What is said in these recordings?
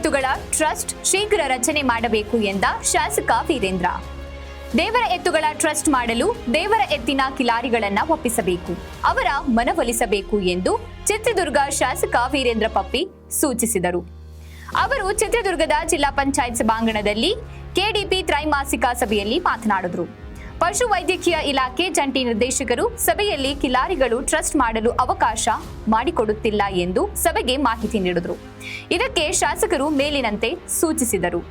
ಎತ್ತುಗಳ ಟ್ರಸ್ಟ್ ಶೀಘ್ರ ರಚನೆ ಮಾಡಬೇಕು ಎಂದ ಶಾಸಕ ವೀರೇಂದ್ರ. ದೇವರ ಎತ್ತುಗಳ ಟ್ರಸ್ಟ್ ಮಾಡಲು ದೇವರ ಎತ್ತಿನ ಕಿಲಾರಿಗಳನ್ನ ಒಪ್ಪಿಸಬೇಕು, ಅವರ ಮನವೊಲಿಸಬೇಕು ಎಂದು ಚಿತ್ರದುರ್ಗ ಶಾಸಕ ವೀರೇಂದ್ರ ಪಪ್ಪಿ ಸೂಚಿಸಿದರು. ಅವರು ಚಿತ್ರದುರ್ಗದ ಜಿಲ್ಲಾ ಪಂಚಾಯತ್ ಸಭಾಂಗಣದಲ್ಲಿ ಕೆಡಿಪಿ ತ್ರೈಮಾಸಿಕ ಸಭೆಯಲ್ಲಿ ಮಾತನಾಡಿದರು. ಪಶು ವೈದ್ಯಕೀಯ ಇಲಾಖೆ ಜಂಟಿ ನಿರ್ದೇಶಕರು ಸಭೆಯಲ್ಲಿ ಕಿಲಾರಿಗಳು ಟ್ರಸ್ಟ್ ಮಾಡಲು ಅವಕಾಶ ಮಾಡಿಕೊಡುತ್ತಿಲ್ಲ ಎಂದು ಸಭೆಗೆ ಮಾಹಿತಿ ನೀಡಿದರು. ಇದಕ್ಕೆ ಶಾಸಕರು ಮೇಲಿನಂತೆ ಸೂಚಿಸಿದರು.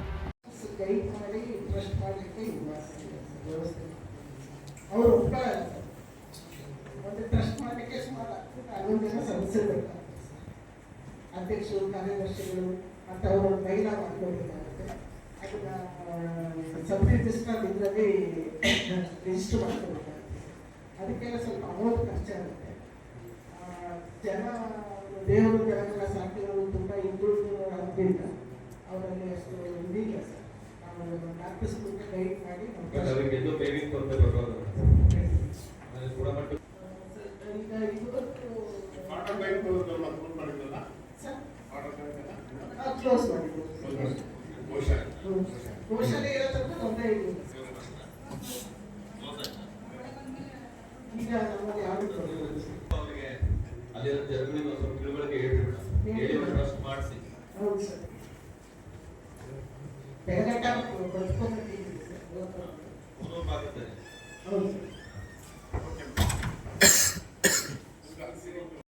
ಅಧ್ಯಕ್ಷರು, ಕಾರ್ಯದರ್ಶಿಗಳು ಮತ್ತು ಅವರು ಮಹಿಳಾ ಮಾಡ್ಕೋಬೇಕಾಗುತ್ತೆ ಅದನ್ನ ಸಬ್ ರಿಜಿಸ್ಟರ್ ಇದರಲ್ಲಿ ರಿಜಿಸ್ಟರ್ ಮಾಡ್ಕೋಬೇಕಾಗುತ್ತೆ ಅದಕ್ಕೆಲ್ಲ ಸ್ವಲ್ಪ ಅಮೌಂಟ್ ಖರ್ಚಾಗುತ್ತೆ ಆಗುತ್ತೆ. ಜನ ದೇವರು ಜನಗಳ ಸಾಕಿರೋರು ತುಂಬ ಹಿಂದುಳಿದು ಆದ್ದರಿಂದ ಅವರಲ್ಲಿ ಅಷ್ಟು ಇದಿಲ್ಲ ಸರ್. ನಾವು ಡಾಕ್ಟರ್ಸ್ ಕೂಡ ಗೈಡ್ ಮಾಡಿ ಈಗ ಇವತ್ತು ಕ್ಲೋಸ್ ಮಾಡಿದ್ದು ಬಹುಶಃ ಘೋಷಣೆ ಇರೋ ಈಗ ಯಾರು. ಅವರಿಗೆ ಅಲ್ಲಿರೋ ಸ್ವಲ್ಪ ತಿಳುವಳಿಕೆ ಹೇಳಿ ಟ್ರಸ್ಟ್ ಮಾಡಿಸಿ. ಹೌದು ಸರ್. ಬೆಳಗಟ್ಟ ಆಗುತ್ತದೆ ಹೌದು ಸರ್.